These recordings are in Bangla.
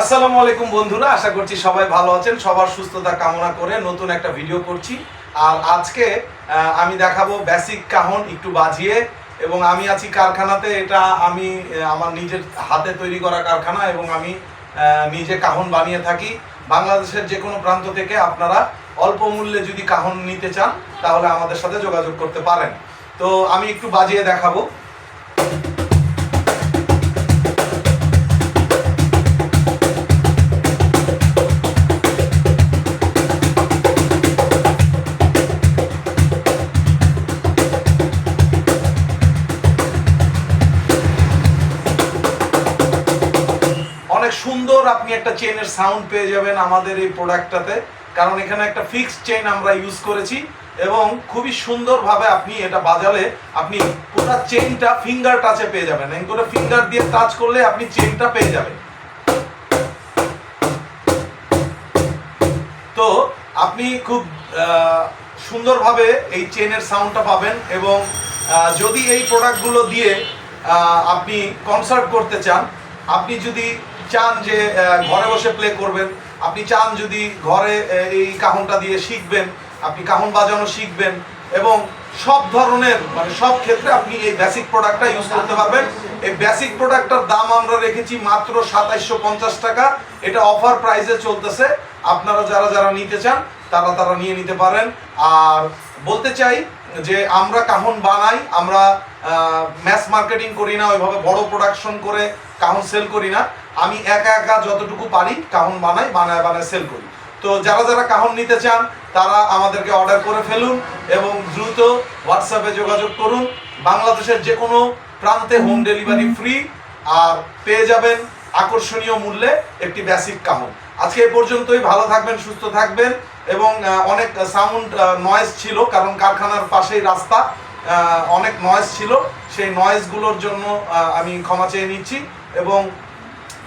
আসসালামু আলাইকুম বন্ধুরা, আশা করছি সবাই ভালো আছেন। সবার সুস্থতা কামনা করে নতুন একটা ভিডিও করছি। আর আজকে আমি দেখাবো বেসিক কাহন একটু বাজিয়ে, এবং আমি আছি কারখানাতে। এটা আমি আমার নিজের হাতে তৈরি করা কারখানা এবং আমি নিজে কাহন বানিয়ে থাকি। বাংলাদেশের যে কোনো প্রান্ত থেকে আপনারা অল্প মূল্যে যদি কাহন নিতে চান, তাহলে আমাদের সাথে যোগাযোগ করতে পারেন। তো আমি একটু বাজিয়ে দেখাবো। সুন্দর আপনি একটা চেনের সাউন্ড পেয়ে যাবেন আমাদের এই প্রোডাক্টটাতে কারণ এখানে একটা ফিক্সড চেন আমরা ইউজ করেছি এবং খুবই সুন্দরভাবে আপনি এটা বাজালে আপনি পুরো চেনটা ফিঙ্গার টাচে পেয়ে যাবেন। এই করে ফিঙ্গার দিয়ে টাচ করলে আপনি চেনটা পেয়ে যাবেন। তো আপনি খুব সুন্দরভাবে এই চেনের সাউন্ডটা পাবেন এবং যদি এই প্রোডাক্টগুলো দিয়ে আপনি কনসার্ট করতে চান আপনি যদি চান যে ঘরে বসে প্লে করবেন, আপনি চান যদি ঘরে এই কাহনটা দিয়ে শিখবেন, আপনি কাহন বাজানো শিখবেন এবং সব ধরনের মানে সব ক্ষেত্রে আপনি এই বেসিক প্রোডাক্টটা ইউজ করতে পারবেন। এই বেসিক প্রোডাক্টটার দাম আমরা রেখেছি মাত্র সাতাইশশো পঞ্চাশ টাকা। এটা অফার প্রাইসে চলতেছে। আপনারা যারা যারা নিতে চান, তারা তারা নিয়ে নিতে পারেন। আর বলতে চাই যে, আমরা কাহন বানাই, আমরা ম্যাস মার্কেটিং করি না, ওইভাবে বড় প্রোডাকশন করে কাহন সেল করি না। আমি একা একা যতটুকু পারি কাহন বানাই, বানায় বানায় সেল করি। তো যারা যারা কাহন নিতে চান, তারা আমাদেরকে অর্ডার করে ফেলুন এবং দ্রুত হোয়াটসঅ্যাপে যোগাযোগ করুন। বাংলাদেশের যে কোনো প্রান্তে হোম ডেলিভারি ফ্রি আর পেয়ে যাবেন আকর্ষণীয় মূল্যে একটি বেসিক কাহন। আজকে এ পর্যন্তই, ভালো থাকবেন, সুস্থ থাকবেন এবং অনেক সাউন্ড নয়েজ ছিল, কারণ কারখানার পাশেই রাস্তা। অনেক নয়েজ ছিল। সেই নয়েজগুলোর জন্য আমি ক্ষমা চেয়ে নিচ্ছি এবং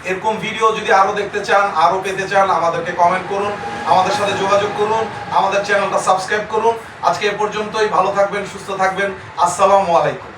এরকম ভিডিও যদি আরও দেখতে চান আরও পেতে চান, আমাদেরকে কমেন্ট করুন, আমাদের সাথে যোগাযোগ করুন, আমাদের চ্যানেলটা সাবস্ক্রাইব করুন। আজকে এ পর্যন্তই, ভালো থাকবেন, সুস্থ থাকবেন। আসসালামু আলাইকুম।